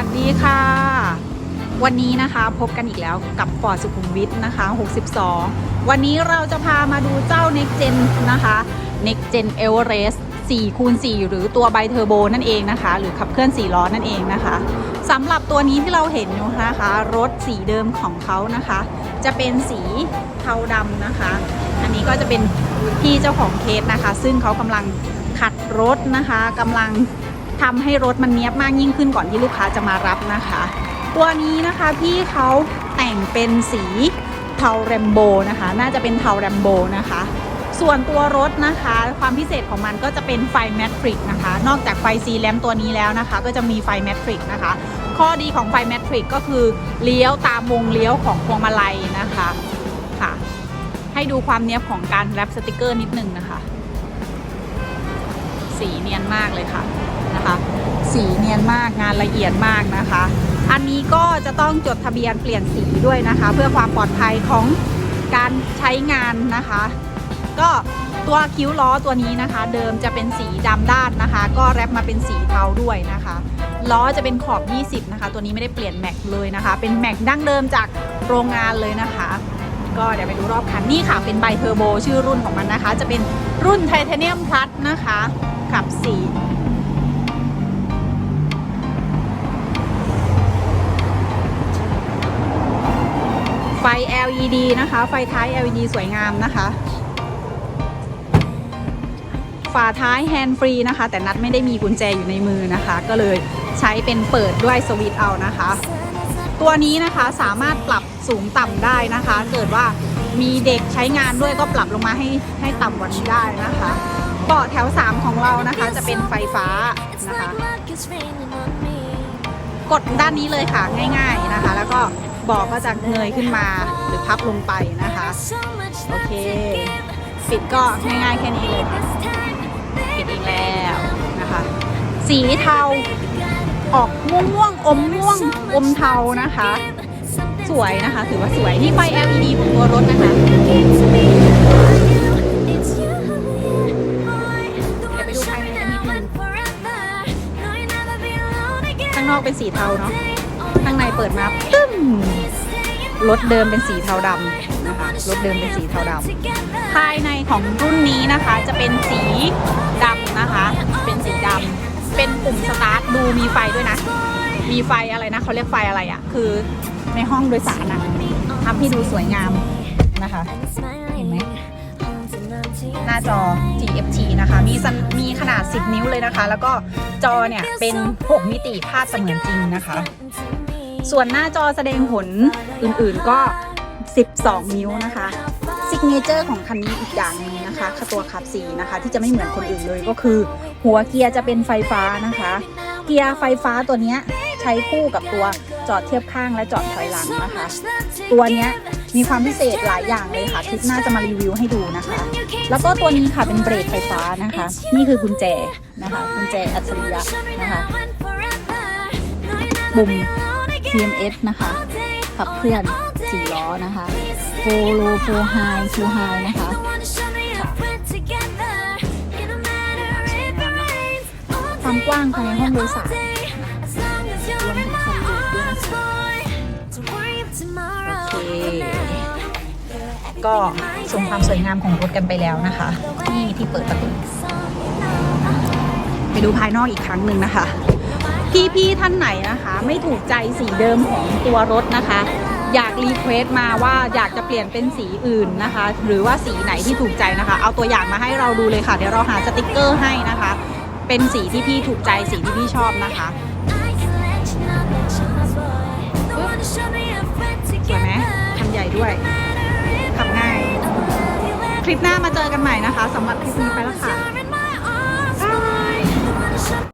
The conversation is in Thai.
วัสดีค่ะ วันนี้นะคะพบกันอีกแล้วกับฟอร์ดสุขุมวิทนะคะ 62 วันนี้เราจะพามาดูเจ้า Next Gen นะคะ Next Gen Everest 4คูณ4หรือตัวไบเทอร์โบนั่นเองนะคะ หรือขับเคลื่อน 4 ล้อนั่นเองนะคะสำหรับตัวนี้ที่เราเห็นอยู่นะคะ รถสีเดิมของเขานะคะ จะเป็นสีเทาดำนะคะ อันนี้ก็จะเป็นพี่เจ้าของเคสนะคะ ซึ่งเขากำลังขัดรถนะคะกำลัง ทำให้รถมันเนี้ยบมากยิ่งขึ้นก่อนที่ลูกค้าจะมารับนะคะ ตัวนี้นะคะพี่เขาแต่งเป็นสีเทาแรมโบนะคะ น่าจะเป็นเทาแรมโบนะคะ ส่วนตัวรถนะคะ ความพิเศษของมันก็จะเป็นไฟแมทริกนะคะ นอกจากไฟซีแลมตัวนี้แล้วนะคะ ก็จะมีไฟแมทริกนะคะ ข้อดีของไฟแมทริกก็คือเลี้ยวตามวงเลี้ยวของพวงมาลัยนะคะค่ะ ให้ดูความเนี้ยบของการแรปสติกเกอร์นิดนึงนะคะ สีเนียนมากเลยค่ะนะคะ สีเนียนมากงานละเอียดมากนะคะ อันนี้ก็จะต้องจดทะเบียนเปลี่ยนสีด้วยนะคะ เพื่อความปลอดภัยของการใช้งานนะคะ ก็ตัวคิ้วล้อตัวนี้นะคะ เดิมจะเป็นสีดำด้านนะคะ ก็แรปมาเป็นสีเทาด้วยนะคะล้อจะเป็นขอบ 20 นะคะ ตัวนี้ไม่ได้เปลี่ยนแม็กเลยนะคะ เป็นแม็กดั้งเดิมจากโรงงานเลยนะคะ ก็เดี๋ยวไปดูรอบคันนี่ค่ะ เป็นไบเทอร์โบชื่อรุ่นของมันนะคะ จะเป็นรุ่นไทเทเนียมพลัสนะคะ ขับสีไฟ LED นะคะ ไฟท้าย LED สวยงามนะคะ ฝาท้ายแฮนด์ฟรีนะคะ แต่นัดไม่ได้มีกุญแจอยู่ในมือนะคะ ก็เลยใช้เป็นเปิดด้วยสวิตช์เอานะคะ ตัวนี้นะคะสามารถปรับสูงต่ำได้นะคะ เกิดว่ามีเด็กใช้งานด้วยก็ปรับลงมาให้ให้ต่ำกว่านี้ได้นะคะเบาะแถว 3 ของเรานะคะจะเป็นไฟฟ้านะคะ กดด้านนี้เลยค่ะง่าย ๆนะคะ แล้วก็เบาะก็จะเงยขึ้นมาหรือพับลงไปนะคะโอเคปิดก็ง่ายๆแค่นี้เลยค่ะปิดเองแล้วนะคะ สีเทาออกม่วงม่วงๆอมม่วงอมเทานะคะ สวยนะคะ ถือว่าสวยนี่ไฟ LED ของตัวรถนะคะางนอกเป็นสีเทาเนาะข้างในเปิดมาตึ้มรถเดิมเป็นสีเทาดำนะคะรถเดิมเป็นสีเทาดำภายในของรุ่นนี้นะคะจะเป็นสีดำนะคะ เป็นสีดำเป็นปุ่มสตาร์ทดูมีไฟด้วยนะ มีไฟอะไรนะเขาเรียกไฟอะไรอะ่ะ คือในห้องโดยสารอะทำให้ดูสวยงามนะคะ เห็นไหมหน้าจอ GFT นะคะ มีมีขนาด 10 นิ้วเลยนะคะ แล้วก็จอเนี่ยเป็น 6 มิติภาพเสมือนจริงนะคะ ส่วนหน้าจอแสดงผลอื่นๆก็ 12 นิ้วนะคะซิกเนเจอร์ของคันนี้อีกอย่างหนึงนะคะคือตัวขับสีนะคะ ที่จะไม่เหมือนคนอื่นเลยก็คือ หัวเกียร์จะเป็นไฟฟ้านะคะ เกียร์ไฟฟ้าตัวนี้ใช้คู่กับตัวจอดเทียบข้างและจอดถอยหลังนะคะ ตัวนี้ มีความพิเศษหลายอย่างเลยค่ะคลิปหน้าจะมารีวิวให้ดูนะคะ แล้วก็ตัวนี้ค่ะเป็นเบรกไฟฟ้านะคะ นี่คือกุญแจนะคะกุญแจอัจฉริยะนะคะปุ่ม TMS นะคะขับเคลื่อนสี่ล้อนะคะโฟโลโฟไฮฟูไฮนะคะความกว้างภายในห้องโดยสาร ก็ชมความสวยงามของรถกันไปแล้วนะคะ นี่ที่เปิดประตูไปดูภายนอกอีกครั้งหนึ่งนะคะ พี่ๆท่านไหนนะคะ ไม่ถูกใจสีเดิมของตัวรถนะคะอยากรีเควสต์มาว่าอยากจะเปลี่ยนเป็นสีอื่นนะคะ หรือว่าสีไหนที่ถูกใจนะคะ เอาตัวอย่างมาให้เราดูเลยค่ะ เดี๋ยวเราหาสติกเกอร์ให้นะคะ เป็นสีที่พี่ถูกใจสีที่พี่ชอบนะคะสวยไหมคันใหญ่ด้วย ลิปหน้ามาเจอกันใหม่นะคะสำหรับคลิปนี้ไปแล้วค่ะ